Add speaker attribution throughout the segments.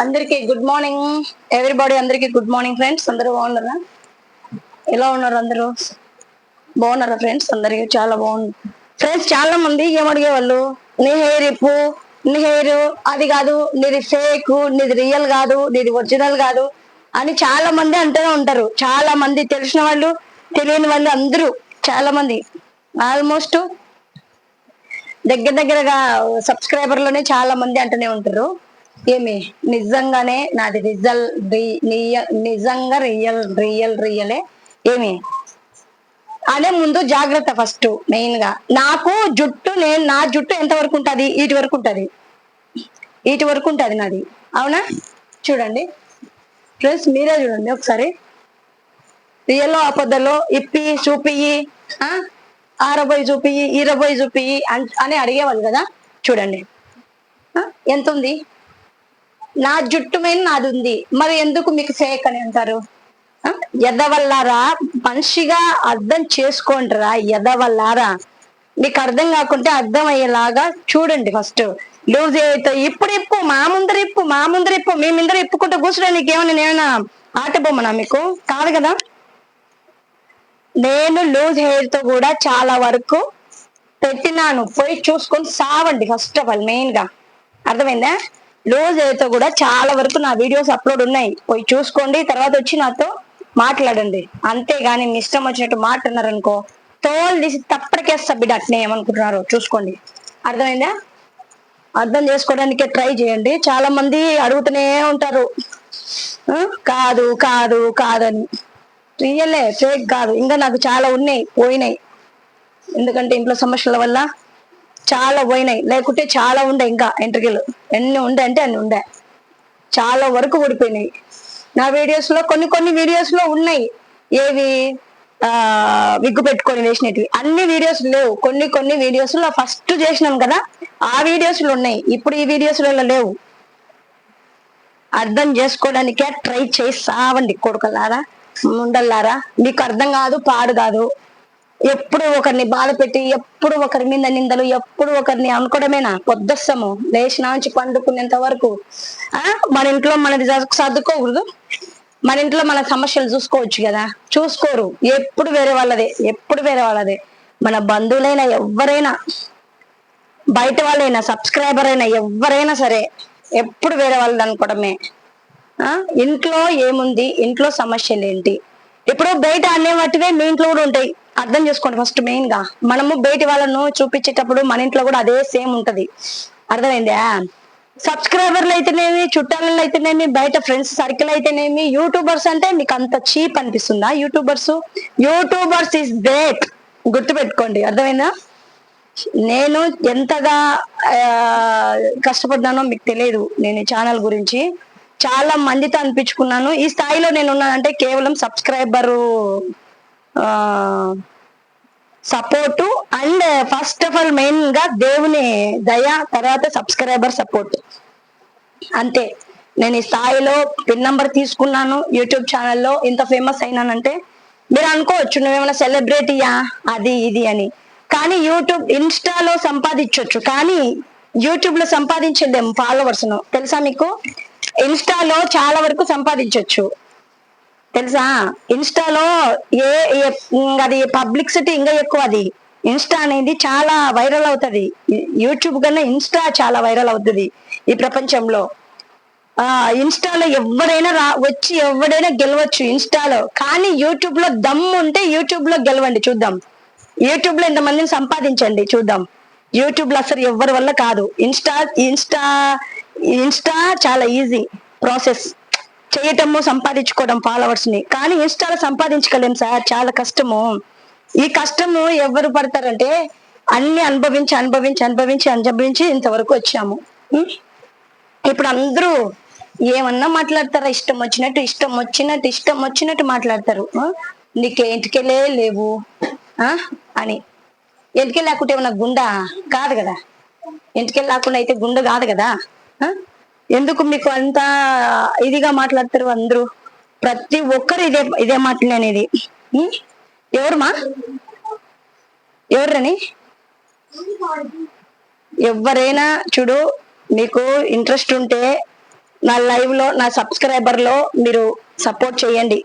Speaker 1: అందరికి good morning. Everybody అందరికి good morning friends. అందరూ బాగున్నారా? ఎలా ఉన్నారు అందరూ? బాగున్నారా ఫ్రెండ్స్? అందరికి చాలా బాగుంది. ఫ్రెండ్స్ చాలా మంది ఏమడిగేవాళ్ళు నీ హెయిర్ ఇప్పు నీ హెయిర్ అది కాదు నీది ఫేక్ నీది రియల్ కాదు నీది ఒరిజినల్ కాదు అని చాలా మంది అంటూనే ఉంటారు. చాలా మంది తెలిసిన వాళ్ళు తెలియని వాళ్ళు అందరూ చాలా మంది. ఆల్మోస్ట్ దగ్గర దగ్గరగా సబ్స్క్రైబర్లోనే చాలా మంది అంటూనే ఉంటారు. ఏమి? నిజంగానే నాది రిజల్ నిజంగా రియల్ రియల్ రియలే. ఏమి? అనే ముందు జాగ్రత్త ఫస్ట్ మెయిన్గా నాకు జుట్టు నేను నా జుట్టు ఎంత వరకు ఉంటది? ఇటు వరకు ఉంటది. ఇటు వరకు ఉంటది నాది. అవునా? చూడండి. ఫ్రెండ్స్ మీరే చూడండి ఒకసారి. రియల్లో అబద్ధాలో ఇప్పి చూపియి ఆ? ఆరబోయి చూపియి ఈరబోయి చూపియి అన్- అని అడిగేవాళ్ళు కదా? చూడండి. ఎంత ఉంది నా జుట్టు మీద నాది ఉంది. మరి ఎందుకు మీకు ఫేక్ అని అంటారు ఎదవల్లారా? మనిషిగా అర్థం చేసుకోండిరా ఎదవల్లారా? మీకు అర్థం కాకుంటే అర్థం అయ్యేలాగా చూడండి ఫస్ట్. లూజ్ అయితే ఇప్పుడు ఇప్పు మా ముందర ఇప్పు మా ముందర ఇప్పు మీ ముందర ఇప్పుకుంటూ కూర్చున్నా నీకేమన్నా నేనా ఆట బొమ్మనా మీకు? కాదు కదా? నేను లూజ్ హెయిర్తో కూడా చాలా వరకు పెట్టినాను. పోయి చూసుకొని సావండి ఫస్ట్ ఆఫ్ ఆల్ మెయిన్గా అర్థమైందా? లూజ్ అయితే కూడా చాలా వరకు నా వీడియోస్ అప్లోడ్ ఉన్నాయి. పోయి చూసుకోండి తర్వాత వచ్చి నాతో మాట్లాడండి. అంతేగాని మీ ఇష్టం వచ్చినట్టు మాట్లాడినారనుకో తోలు తీసి తప్పటికేస్తా బిడ్డ. అట్నే ఏమనుకుంటున్నారు? చూసుకోండి. అర్థమైందా? అర్థం చేసుకోవడానికే ట్రై చేయండి. చాలా మంది అడుగుతూనే ఉంటారు. కాదు కాదు కాదు కాదని. రియలే ఫేక్ కాదు. ఇంకా నాకు చాలా ఉన్నాయి పోయినాయి. ఎందుకంటే ఇంట్లో సమస్యల వల్ల చాలా పోయినాయి. లేకుంటే చాలా ఉండే ఇంకా ఎంట్రికలు ఎన్ని ఉండే అంటే అన్ని ఉండే. చాలా వరకు ఊడిపోయినాయి నా వీడియోస్లో కొన్ని కొన్ని వీడియోస్లో ఉన్నాయి. ఏవి? ఆ విగ్గు పెట్టుకొని వేసినవి అన్ని వీడియోస్ లేవు. కొన్ని కొన్ని వీడియోస్లో ఫస్ట్ చేసినాం కదా ఆ వీడియోస్లో ఉన్నాయి. ఇప్పుడు ఈ వీడియోస్లో లేవు. అర్థం చేసుకోవడానికే ట్రై చేసావండి కొడుకలారా ముండల్లారా. మీకు అర్థం కాదు పాడు కాదు. ఎప్పుడు ఒకరిని బాధ పెట్టి ఎప్పుడు ఒకరి మీద నిందలు ఎప్పుడు ఒకరిని అనుకోవడమేనా? పొద్దుస్తాము. లేచిన నుంచి పండుకునేంత వరకు. ఆ? మన ఇంట్లో మనది సర్దుకోకూడదు. మన ఇంట్లో మన సమస్యలు చూసుకోవచ్చు కదా. చూసుకోరు. ఎప్పుడు వేరే వాళ్ళదే. ఎప్పుడు వేరే వాళ్ళదే. మన బంధువులైనా ఎవరైనా బయట వాళ్ళైనా సబ్స్క్రైబర్ అయినా ఎవరైనా సరే ఎప్పుడు వేరే వాళ్ళది అనుకోవడమే. ఆ? ఇంట్లో ఏముంది? ఇంట్లో సమస్యలు ఏంటి ఇప్పుడు బయట అనే వాటివే మీ ఇంట్లో కూడా ఉంటాయి. అర్థం చేసుకోండి ఫస్ట్ మెయిన్గా. మనము బయటి వాళ్ళను చూపించేటప్పుడు మన ఇంట్లో కూడా అదే సేమ్ ఉంటది. అర్థమైందా? సబ్స్క్రైబర్లు అయితేనేమి చుట్టాలలో అయితేనేమి బయట ఫ్రెండ్స్ సర్కిల్ అయితేనేమి యూట్యూబర్స్ అంటే మీకు అంత చీప్ అనిపిస్తుందా? యూట్యూబర్స్ యూట్యూబర్స్ ఇస్ గ్రేట్ గుర్తు పెట్టుకోండి అర్థమైందా? నేను ఎంతగా కష్టపడ్డానో మీకు తెలియదు నేను ఈ ఛానల్ గురించి. చాలా మందితో అనిపించుకున్నాను. ఈ స్థాయిలో నేను ఉన్నానంటే కేవలం subscriber support and first of all మెయిన్గా దేవుని దయ తర్వాత సబ్స్క్రైబర్ సపోర్ట్. అంతే. నేను ఈ స్థాయిలో పిన్ నంబర్ తీసుకున్నాను యూట్యూబ్ ఛానల్లో. ఇంత ఫేమస్ అయినానంటే మీరు అనుకోవచ్చు నువ్వేమైనా సెలబ్రిటీయా? అది ఇది అని. కానీ యూట్యూబ్ ఇన్స్టాలో సంపాదించవచ్చు కానీ యూట్యూబ్లో సంపాదించలేము ఫాలోవర్స్ను. తెలుసా మీకు? ఇన్స్టాలో చాలా వరకు సంపాదించవచ్చు తెలుసా? ఇన్స్టాలో ఏ అది పబ్లిసిటీ ఇంకా ఎక్కువ అది. ఇన్స్టా అనేది చాలా వైరల్ అవుతుంది. యూట్యూబ్ కన్నా ఇన్స్టా చాలా వైరల్ అవుతుంది ఈ ప్రపంచంలో. ఆ ఇన్స్టాలో ఎవరైనా రా వచ్చి ఎవడైనా గెలవచ్చు ఇన్స్టాలో. కానీ యూట్యూబ్లో దమ్ము ఉంటే యూట్యూబ్లో గెలవండి చూద్దాం. యూట్యూబ్లో ఇంతమందిని సంపాదించండి చూద్దాం. యూట్యూబ్లో అసలు ఎవరి వల్ల కాదు. ఇన్స్టా ఇన్స్టా ఇన్స్టా చాలా ఈజీ ప్రాసెస్. చేయటము సంపాదించుకోవడం ఫాలోవర్స్ని. కానీ ఇన్స్టాలో సంపాదించుకోలేం సార్ చాలా కష్టము. ఈ కష్టము ఎవరు పడతారంటే అన్ని అనుభవించి అనుభవించి అనుభవించి అనుభవించి ఇంతవరకు వచ్చాము. ఇప్పుడు అందరూ ఏమన్నా మాట్లాడతారా? ఇష్టం వచ్చినట్టు ఇష్టం వచ్చినట్టు ఇష్టం వచ్చినట్టు మాట్లాడతారు. నీకేంటికెళ్ళే నీకు లేవు. ఆ? అని. ఎంటికెళ్ళి లేకుంటే ఏమన్నా గుండా? కాదు కదా. ఎంటికెళ్ళి లేకుండా అయితే గుండె కాదు కదా. ఆ? ఎందుకు మీకు అంత ఇదిగా మాట్లాడతారు అందరూ? ప్రతి ఒక్కరు ఇదే ఇదే మాటలు అనేది. ఎవరుమా ఎవరని ఎవరైనా చూడు మీకు ఇంట్రెస్ట్ ఉంటే నా లైవ్లో నా సబ్స్క్రైబర్లో మీరు సపోర్ట్ చేయండి.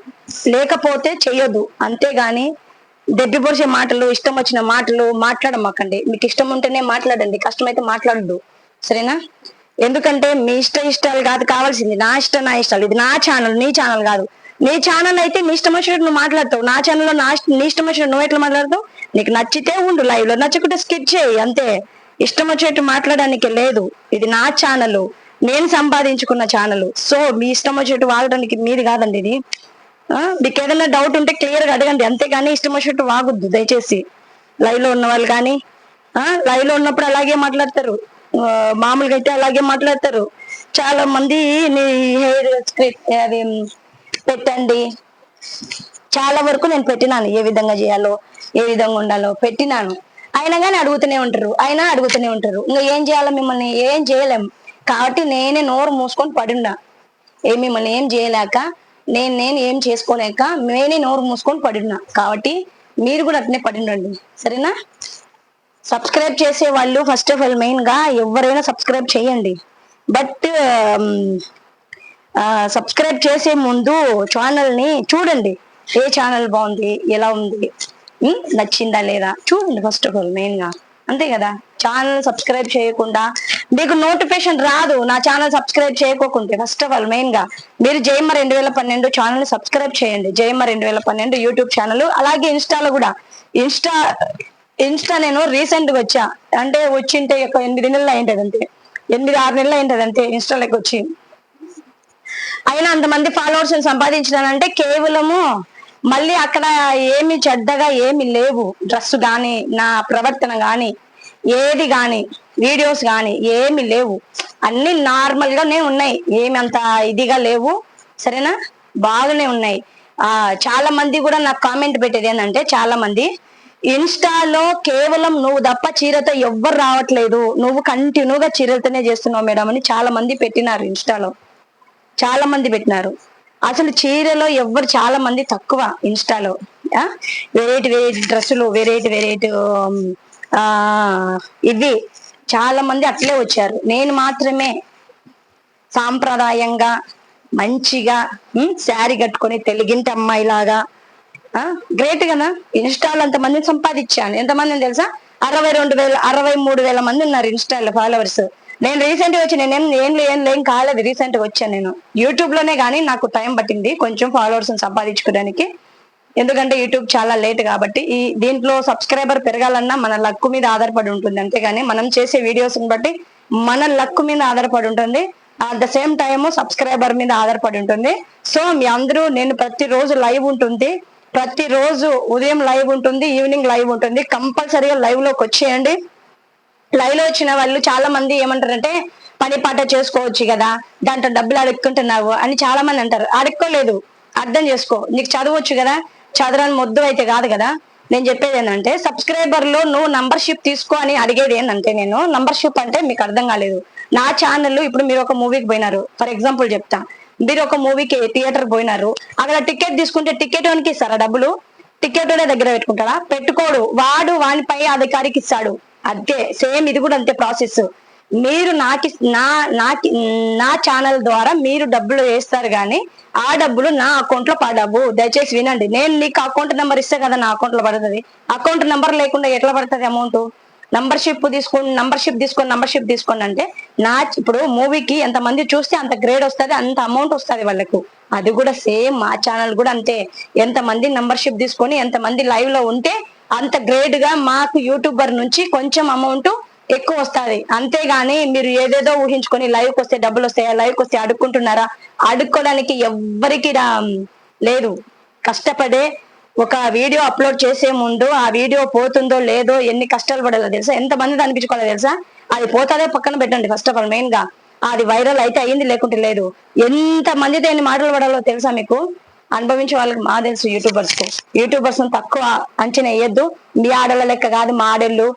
Speaker 1: లేకపోతే చెయ్యొద్దు. అంతేగాని దెబ్బిపొరిసే మాటలు ఇష్టం వచ్చిన మాటలు మాట్లాడమాకండి. మీకు ఇష్టం ఉంటేనే మాట్లాడండి. కష్టమైతే మాట్లాడద్దు. సరేనా? ఎందుకంటే మీ ఇష్ట ఇష్టాలు కాదు కావాల్సింది నా ఇష్టం నా ఇష్టాలు. ఇది నా ఛానల్ నీ ఛానల్ కాదు. నీ ఛానల్ అయితే నీ ఇష్టం వచ్చినట్టు నువ్వు మాట్లాడతావు. నా ఛానల్లో నా నీ ఇష్టం వచ్చినట్టు నువ్వు ఎట్లా మాట్లాడతావు? నీకు నచ్చితే ఉండు లైవ్లో. నచ్చకుంటే స్కిప్ చేయి అంతే. ఇష్టం వచ్చేట్టు మాట్లాడడానికి లేదు. ఇది నా ఛానల్ నేను సంపాదించుకున్న ఛానల్ సో మీ ఇష్టం వచ్చేట్టు వాడడానికి మీది కాదండి ఇది. ఆ, మీకు ఏదైనా డౌట్ ఉంటే క్లియర్గా అడగండి. అంతేగాని ఇష్టం వచ్చినట్టు వాగొద్దు దయచేసి. లైవ్లో ఉన్న వాళ్ళు కానీ లైవ్లో ఉన్నప్పుడు అలాగే మాట్లాడతారు. మామూలుగా అయితే అలాగే మాట్లాడతారు. చాలా మంది నీ హెయిర్ అది పెట్టండి. చాలా వరకు నేను పెట్టినాను ఏ విధంగా చేయాలో ఏ విధంగా ఉండాలో పెట్టినాను. అయినా కానీ అడుగుతూనే ఉంటారు. అయినా అడుగుతూనే ఉంటారు. ఇంకా ఏం చేయాలో మిమ్మల్ని ఏం చేయలేం. కాబట్టి నేనే నోరు మూసుకొని పడున్నా. ఏ మిమ్మల్ని ఏం చేయలేక నేను నేను ఏం చేసుకోలేక నేనే నోరు మూసుకొని పడున్నా. కాబట్టి మీరు కూడా అట్నే పడిండండి సరేనా? సబ్స్క్రైబ్ చేసే వాళ్ళు ఫస్ట్ ఆఫ్ ఆల్ మెయిన్గా ఎవరైనా సబ్స్క్రైబ్ చేయండి. బట్ um, సబ్స్క్రైబ్ చేసే ముందు ఛానల్ని చూడండి. ఏ ఛానల్ బాగుంది ఎలా ఉంది నచ్చిందా లేదా చూడండి ఫస్ట్ ఆఫ్ ఆల్ మెయిన్గా. అంతే కదా? ఛానల్ సబ్స్క్రైబ్ చేయకుండా మీకు నోటిఫికేషన్ రాదు. నా ఛానల్ సబ్స్క్రైబ్ చేయకోకుంటే ఫస్ట్ ఆఫ్ ఆల్ మెయిన్గా మీరు జయమ్మ రెండు వేల పన్నెండు ఛానల్ సబ్స్క్రైబ్ చేయండి. జయమ్మ రెండు వేల పన్నెండు యూట్యూబ్ ఛానల్ అలాగే ఇన్స్టాలో కూడా. ఇన్స్టా ఇన్స్టా నేను రీసెంట్గా వచ్చా. అంటే వచ్చింటే ఒక ఎనిమిది నెలలు అయింటది అంతే ఎనిమిది ఆరు నెలలు అయింటది అంతే ఇన్స్టాలోకి వచ్చి. అయినా అంతమంది ఫాలోవర్స్ సంపాదించినానంటే కేవలము మళ్ళీ అక్కడ ఏమి చెడ్డగా ఏమి లేవు. డ్రెస్ గాని నా ప్రవర్తన గాని ఏది గాని వీడియోస్ గాని ఏమి లేవు. అన్ని నార్మల్ గానే ఉన్నాయి. ఏమి అంత ఇదిగా లేవు. సరేనా? బాగానే ఉన్నాయి. ఆ చాలా మంది కూడా నాకు కామెంట్ పెట్టేది ఏంటంటే చాలా మంది ఇన్స్టాలో కేవలం నువ్వు తప్ప చీరతో ఎవ్వరు రావట్లేదు. నువ్వు కంటిన్యూగా చీరలతోనే చేస్తున్నావు మేడం అని చాలా మంది పెట్టినారు ఇన్స్టాలో. చాలా మంది పెట్టినారు. అసలు చీరలో ఎవ్వరు చాలా మంది తక్కువ ఇన్స్టాలో. వెరైటీ వెరైటీ డ్రెస్సులు వెరైటీ వెరైటీ ఆ ఇవి చాలా మంది అట్లే వచ్చారు. నేను మాత్రమే సాంప్రదాయంగా మంచిగా శారీ కట్టుకొని తెలుగింటి అమ్మాయిలాగా గ్రేట్ కదా? ఇన్స్టాల్ అంత మందిని సంపాదించాను. ఎంతమందిని తెలుసా? అరవై రెండు వేల అరవై మూడు వేల మంది ఉన్నారు ఇన్స్టాల్లో ఫాలోవర్స్ నేను రీసెంట్గా వచ్చి నేనేం ఏం ఏం లేం కాలేదు రీసెంట్గా వచ్చాను నేను. యూట్యూబ్లోనే కానీ నాకు టైం పట్టింది కొంచెం ఫాలోవర్స్ సంపాదించుకోవడానికి. ఎందుకంటే యూట్యూబ్ చాలా లేట్ కాబట్టి ఈ దీంట్లో సబ్స్క్రైబర్ పెరగాలన్నా మన లక్ మీద ఆధారపడి ఉంటుంది. అంతేగాని మనం చేసే వీడియోస్ బట్టి మన లక్ మీద ఆధారపడి ఉంటుంది. At the same time subscriber మీద ఆధారపడి ఉంటుంది. సో మీ అందరూ నేను ప్రతిరోజు లైవ్ ఉంటుంది. ప్రతిరోజు ఉదయం లైవ్ ఉంటుంది ఈవినింగ్ లైవ్ ఉంటుంది. కంపల్సరీగా లైవ్లోకి వచ్చేయండి. లైవ్లో వచ్చిన వాళ్ళు చాలా మంది ఏమంటారంటే పని పాట చేసుకోవచ్చు కదా దాంట్లో డబ్బులు అడుక్కుంటున్నావు అని చాలా మంది అంటారు. అడుక్కోలేదు. అర్థం చేసుకో. నీకు చదవచ్చు కదా చదవని మొద్దు అయితే కాదు కదా. నేను చెప్పేది ఏంటంటే సబ్స్క్రైబర్లో నువ్వు నంబర్షిప్ తీసుకో అని అడిగేది ఏంటంటే నేను నంబర్షిప్ అంటే మీకు అర్థం కాలేదు. నా ఛానల్ ఇప్పుడు మీరు ఒక మూవీకి పోయినారు. ఫర్ ఎగ్జాంపుల్ చెప్తా. మీరు ఒక మూవీకి థియేటర్ పోయినారు. అక్కడ టికెట్ తీసుకుంటే టికెట్ వానికి ఇస్తారా డబ్బులు? టికెట్ దగ్గర పెట్టుకుంటారా? పెట్టుకోడు. వాడు వానిపై అధికారికి ఇస్తాడు. అంతే. సేమ్ ఇది కూడా అంతే ప్రాసెస్. మీరు నాకు నా నాకి నా ఛానల్ ద్వారా మీరు డబ్బులు వేస్తారు కానీ ఆ డబ్బులు నా అకౌంట్లో పడవు. దయచేసి వినండి. నేను నీకు అకౌంట్ నెంబర్ ఇస్తే కదా నా అకౌంట్లో పడుతుంది. అకౌంట్ నెంబర్ లేకుండా ఎట్లా పడుతుంది అమౌంట్? నంబర్షిప్ తీసుకొని నంబర్షిప్ తీసుకొని నంబర్షిప్ తీసుకోండి అంటే నా ఇప్పుడు మూవీకి ఎంత మంది చూస్తే అంత గ్రేడ్ వస్తుంది అంత అమౌంట్ వస్తుంది వాళ్ళకు. అది కూడా సేమ్ మా ఛానల్ కూడా అంతే. ఎంత మంది నంబర్షిప్ తీసుకొని ఎంత మంది లైవ్లో ఉంటే అంత గ్రేడ్గా మాకు యూట్యూబర్ నుంచి కొంచెం అమౌంట్ ఎక్కువ వస్తుంది. అంతేగాని మీరు ఏదేదో ఊహించుకొని లైవ్కి వస్తే డబ్బులు వస్తాయా లైవ్కి వస్తే అడుక్కుంటున్నారా? అడుక్కోవడానికి ఎవ్వరికి లేదు. కష్టపడే ఒక వీడియో అప్లోడ్ చేసే ముందు ఆ వీడియో పోతుందో లేదో ఎన్ని కష్టాలు పడాలో తెలుసా? ఎంత మంది అనిపించుకోవాలో తెలుసా? అది పోతాదే పక్కన పెట్టండి ఫస్ట్ ఆఫ్ ఆల్ మెయిన్గా. అది వైరల్ అయితే అయ్యింది లేకుంటే లేదు. ఎంత మందితో ఎన్ని మాటలు పడాలో తెలుసా మీకు? అనుభవించే వాళ్ళకి మా తెలుసు యూట్యూబర్స్కు. యూట్యూబర్స్ తక్కువ అంచనా వేయద్దు. మీ ఆడల లెక్క కాదు మా ఆడళ్ళు.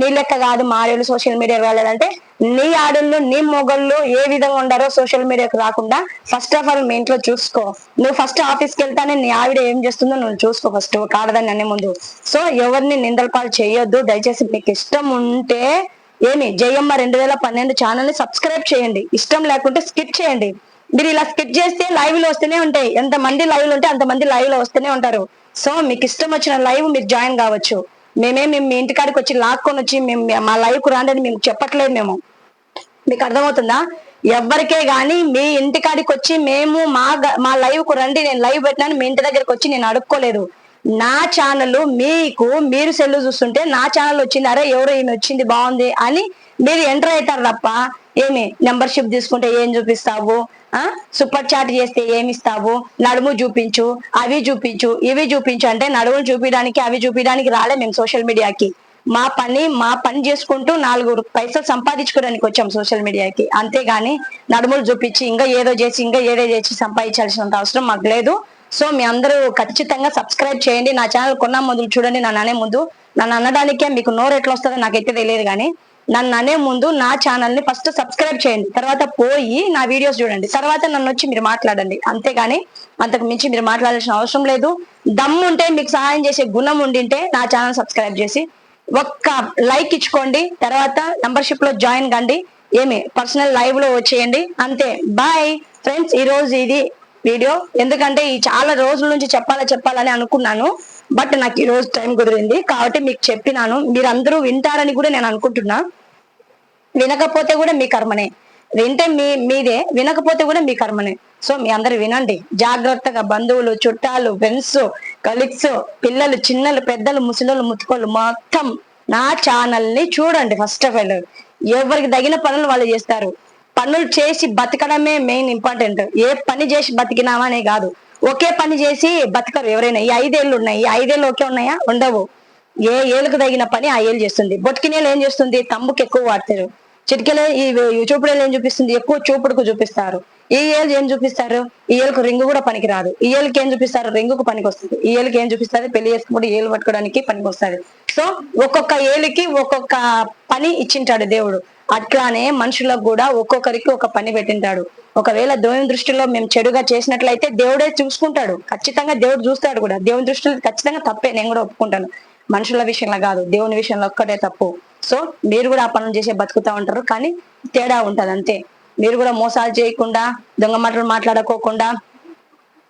Speaker 1: నీ లెక్క కాదు మా ఆడళ్ళు సోషల్ మీడియా వెళ్ళాలంటే నీ ఆడళ్ళు నీ మొగళ్ళు ఏ విధంగా ఉండారో సోషల్ మీడియాకి రాకుండా ఫస్ట్ ఆఫ్ ఆల్ మీ ఇంట్లో చూసుకో. నువ్వు ఫస్ట్ ఆఫీస్కి వెళ్తానే నీ ఆవిడ ఏం చేస్తుందో నువ్వు చూసుకో ఫస్ట్ కాడదని అనే ముందు. సో ఎవరిని నిందల పాలు చేయొద్దు. దయచేసి మీకు ఇష్టం ఉంటే ఏమి జయమ్మ రెండు వేల పన్నెండు ఛానల్ని సబ్స్క్రైబ్ చేయండి. ఇష్టం లేకుంటే స్కిప్ చేయండి. మీరు ఇలా స్కిప్ చేస్తే లైవ్లో వస్తూనే ఉంటాయి. ఎంత మంది లైవ్లో ఉంటే అంత మంది లైవ్లో వస్తూనే ఉంటారు. సో మీకు ఇష్టం వచ్చిన లైవ్ మీరు జాయిన్ కావచ్చు. మేమే మేము మీ ఇంటికాడికి వచ్చి లాక్కొని వచ్చి మేము మా లైవ్కు రాండి అని మేము చెప్పట్లేదు మేము. మీకు అర్థమవుతుందా? ఎవరికే గాని మీ ఇంటికాడికి వచ్చి మేము మా మా లైవ్కు రండి నేను లైవ్ పెట్టినాను మీ ఇంటి దగ్గరికి వచ్చి నేను అడుక్కోలేదు. నా ఛానల్ మీకు మీరు సెల్లు చూస్తుంటే నా ఛానల్ వచ్చింది అరే ఎవరు ఈమె వచ్చింది బాగుంది అని మీరు ఎంటర్ అవుతారు తప్ప ఏమి? మెంబర్షిప్ తీసుకుంటే ఏం చూపిస్తావు? ఆ? సూపర్ చాట్ చేస్తే ఏమి ఇస్తావు నడుము చూపించు అవి చూపించు ఇవి చూపించు అంటే నడుములు చూపించడానికి అవి చూపించడానికి రాలే మేము సోషల్ మీడియాకి. మా పని మా పని చేసుకుంటూ నాలుగు పైసలు సంపాదించుకోవడానికి వచ్చాం సోషల్ మీడియాకి. అంతేగాని నడుములు చూపించి ఇంకా ఏదో చేసి ఇంకా ఏదో చేసి సంపాదించాల్సినంత అవసరం మాకు లేదు. సో మీ అందరూ ఖచ్చితంగా సబ్స్క్రైబ్ చేయండి. నా ఛానల్ కొన్న ముందు చూడండి నన్ను అనే ముందు. నన్ను అనడానికే మీకు నోరు ఎట్లా వస్తుందో నాకైతే తెలియదు కానీ నన్ను అనే ముందు నా ఛానల్ని ఫస్ట్ సబ్స్క్రైబ్ చేయండి. తర్వాత పోయి నా వీడియోస్ చూడండి. తర్వాత నన్ను వచ్చి మీరు మాట్లాడండి. అంతేగాని అంతకు మించి మీరు మాట్లాడాల్సిన అవసరం లేదు. దమ్ము ఉంటే మీకు సహాయం చేసే గుణం ఉండింటే నా ఛానల్ సబ్స్క్రైబ్ చేసి ఒక్క లైక్ ఇచ్చుకోండి. తర్వాత మెంబర్షిప్లో జాయిన్ కండి. ఏమి పర్సనల్ లైవ్లో వచ్చేయండి. అంతే. బాయ్. ఫ్రెండ్స్ ఈ రోజు ఇది వీడియో. ఎందుకంటే ఈ చాలా రోజుల నుంచి చెప్పాలా చెప్పాలని అనుకున్నాను. బట్ నాకు ఈ రోజు టైం కుదిరింది. కాబట్టి మీకు చెప్పినాను. మీరందరూ వింటారని కూడా నేను అనుకుంటున్నా. వినకపోతే కూడా మీ కర్మనే. వింటే మీ మీదే. వినకపోతే కూడా మీ కర్మనే. సో మీ అందరు వినండి. జాగ్రత్తగా బంధువులు చుట్టాలు ఫ్రెండ్స్ కలీగ్స్ పిల్లలు చిన్నలు పెద్దలు ముసలోళ్ళు ముత్తుకోళ్ళు మొత్తం నా ఛానల్ని చూడండి ఫస్ట్ ఆఫ్ ఆల్ ఎవరికి తగిన పనులు వాళ్ళు చేస్తారు. పనులు చేసి బతకడమే మెయిన్ ఇంపార్టెంట్ ఏ పని చేసి బతికినామనే కాదు. ఒకే పని చేసి బతకరు ఎవరైనా. ఈ ఐదేళ్ళు ఉన్నాయి. ఈ ఐదేళ్ళు ఒకే ఉన్నాయా? ఉండవు. ఏ ఏళ్ళకు తగిన పని ఆ ఏళ్ళు చేస్తుంది. బొట్కినేలు ఏం చేస్తుంది? తమ్ముకి ఎక్కువ వాడతారు. చిటికెలు ఈ ఈ చూపుడు ఏం చూపిస్తుంది? ఎక్కువ చూపుడుకు చూపిస్తారు. ఈ ఏళ్ళు ఏం చూపిస్తారు? ఈ ఏళ్ళకు రింగు కూడా పనికి రాదు ఈ ఏళ్ళకి ఏం చూపిస్తారు? రింగుకు పనికి వస్తుంది ఈ ఏళ్ళకి ఏం చూపిస్తారు పెళ్ళి చేసుకుంటే ఏళ్ళు పట్టుకోవడానికి పనికి వస్తుంది సో ఒక్కొక్క ఏళ్ళకి ఒక్కొక్క పని ఇచ్చింటాడు దేవుడు. అట్లానే మనుషులకు కూడా ఒక్కొక్కరికి ఒక పని పెట్టింటాడు. ఒకవేళ దేవుని దృష్టిలో మేము చెడుగా చేసినట్లయితే దేవుడే చూసుకుంటాడు. ఖచ్చితంగా దేవుడు చూస్తాడు కూడా. దేవుని దృష్టిలో ఖచ్చితంగా తప్పే. నేను కూడా ఒప్పుకుంటాను. మనుషుల విషయంలో కాదు. దేవుని విషయంలో ఒక్కటే తప్పు. సో మీరు కూడా ఆ పనులు చేసే బతుకుతా ఉంటారు కానీ తేడా ఉంటుంది అంతే. మీరు కూడా మోసాలు చేయకుండా దొంగ మాటలు మాట్లాడుకోకుండా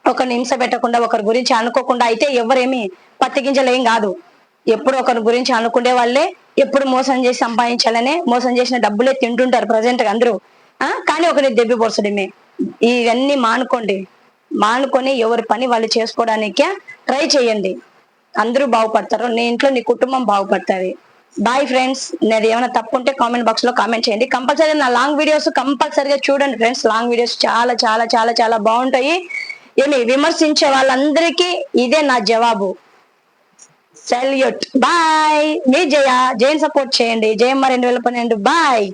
Speaker 1: ఒకరిని హింస పెట్టకుండా ఒకరి గురించి అనుకోకుండా అయితే ఎవరేమి పత్తి గింజలు ఏం కాదు. ఎప్పుడు ఒకరి గురించి అనుకునే వాళ్ళే ఎప్పుడు మోసం చేసి సంపాదించాలనే మోసం చేసిన డబ్బులే తింటుంటారు ప్రజెంట్ అందరూ. ఆ? కానీ ఒకరి దెబ్బి పొరచడమే ఇవన్నీ మానుకోండి. మానుకొని ఎవరి పని వాళ్ళు చేసుకోవడానికే ట్రై చేయండి. అందరూ బాగుపడతారు. నీ ఇంట్లో నీ కుటుంబం బాగుపడుతుంది. బాయ్ ఫ్రెండ్స్ నేను ఏమైనా తప్పు ఉంటే కామెంట్ బాక్స్లో కామెంట్ చేయండి. కంపల్సరీ నా లాంగ్ వీడియోస్ కంపల్సరీగా చూడండి ఫ్రెండ్స్ లాంగ్ వీడియోస్ చాలా చాలా చాలా చాలా బాగుంటాయి. ఏమి విమర్శించే వాళ్ళందరికీ ఇదే నా జవాబు. సెల్యూట్ బాయ్ మీ జయ జైన్ సపోర్ట్ చేయండి. జయమ్మ రెండు వేల పన్నెండు. బాయ్